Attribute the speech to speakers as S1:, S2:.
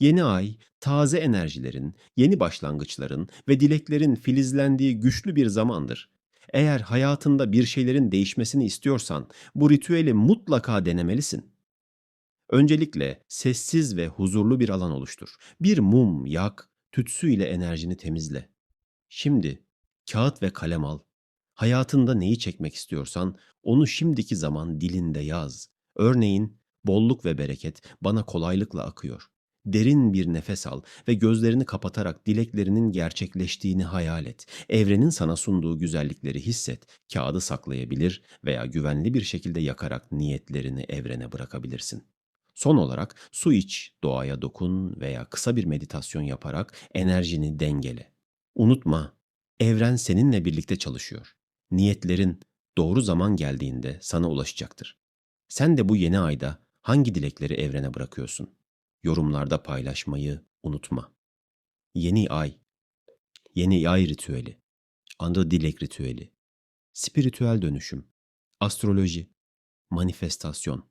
S1: Yeni ay, taze enerjilerin, yeni başlangıçların ve dileklerin filizlendiği güçlü bir zamandır. Eğer hayatında bir şeylerin değişmesini istiyorsan bu ritüeli mutlaka denemelisin. Öncelikle sessiz ve huzurlu bir alan oluştur. Bir mum yak, tütsüyle enerjini temizle. Şimdi kağıt ve kalem al. Hayatında neyi çekmek istiyorsan onu şimdiki zaman dilinde yaz. Örneğin bolluk ve bereket bana kolaylıkla akıyor. Derin bir nefes al ve gözlerini kapatarak dileklerinin gerçekleştiğini hayal et. Evrenin sana sunduğu güzellikleri hisset. Kağıdı saklayabilir veya güvenli bir şekilde yakarak niyetlerini evrene bırakabilirsin. Son olarak su iç, doğaya dokun veya kısa bir meditasyon yaparak enerjini dengele. Unutma, evren seninle birlikte çalışıyor. Niyetlerin doğru zaman geldiğinde sana ulaşacaktır. Sen de bu yeni ayda hangi dilekleri evrene bırakıyorsun? Yorumlarda paylaşmayı unutma. Yeni ay, yeni ay ritüeli, anı dilek ritüeli, spiritüel dönüşüm, astroloji, manifestasyon,